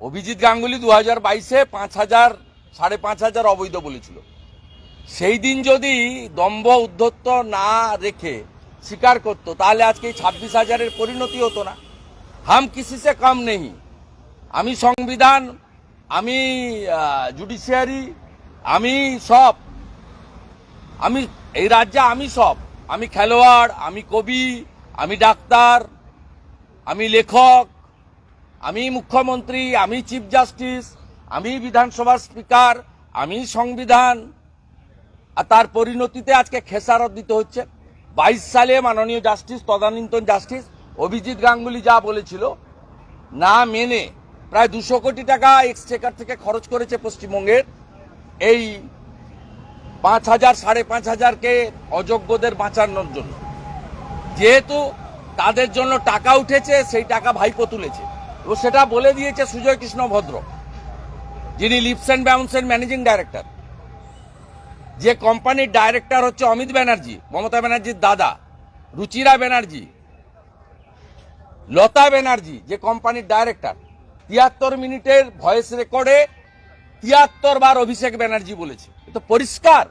অভিজিৎ গাঙ্গুলি দু হাজার বাইশে পাঁচ হাজার, সাড়ে পাঁচ হাজার অবৈধ বলেছিল। সেই দিন যদি দম্ভ উদ্ধত্ত না রেখে স্বীকার করতো, তাহলে আজকে এই ছাব্বিশ হাজারের পরিণতি হতো না। হাম কিসি সে কম নেই আমি সংবিধান, আমি জুডিশিয়ারি, আমি সব, আমি, এই রাজ্যে আমি সব। আমি খেলোয়াড়, আমি কবি, আমি ডাক্তার, আমি লেখক আমি মুখ্যমন্ত্রী, আমি চিফ জাস্টিস আমি বিধানসভার স্পিকার, আমি সংবিধান। আর তার পরিণতিতে আজকে খেসারত দিতে হচ্ছে। বাইশ সালে মাননীয় জাস্টিস, তদানীন্তন জাস্টিস অভিজিৎ গাঙ্গুলি যা বলেছিল, না মেনে প্রায় দুশো কোটি টাকা এক্সচেকার থেকে খরচ করেছে পশ্চিমবঙ্গের। এই পাঁচ হাজার, সাড়ে পাঁচ হাজারকে অযোগ্যদের বাঁচানোর জন্য। যেহেতু তাদের জন্য টাকা উঠেছে, সেই টাকা ভাইপো তুলেছে। এবং সেটা বলে দিয়েছে সুজয় কৃষ্ণ ভদ্র, যিনি লিপস অ্যান্ড বাউন্সের ম্যানেজিং ডাইরেক্টর। যে কোম্পানির ডাইরেক্টর হচ্ছে অমিত ব্যানার্জি, মমতা ব্যানার্জির দাদা, রুচিরা ব্যানার্জি, লতা ব্যানার্জি, যে কোম্পানির ডাইরেক্টর। তিয়াত্তর মিনিটের ভয়েস রেকর্ডে তিয়াত্তর বার অভিষেক ব্যানার্জি বলেছে। তো পরিষ্কার।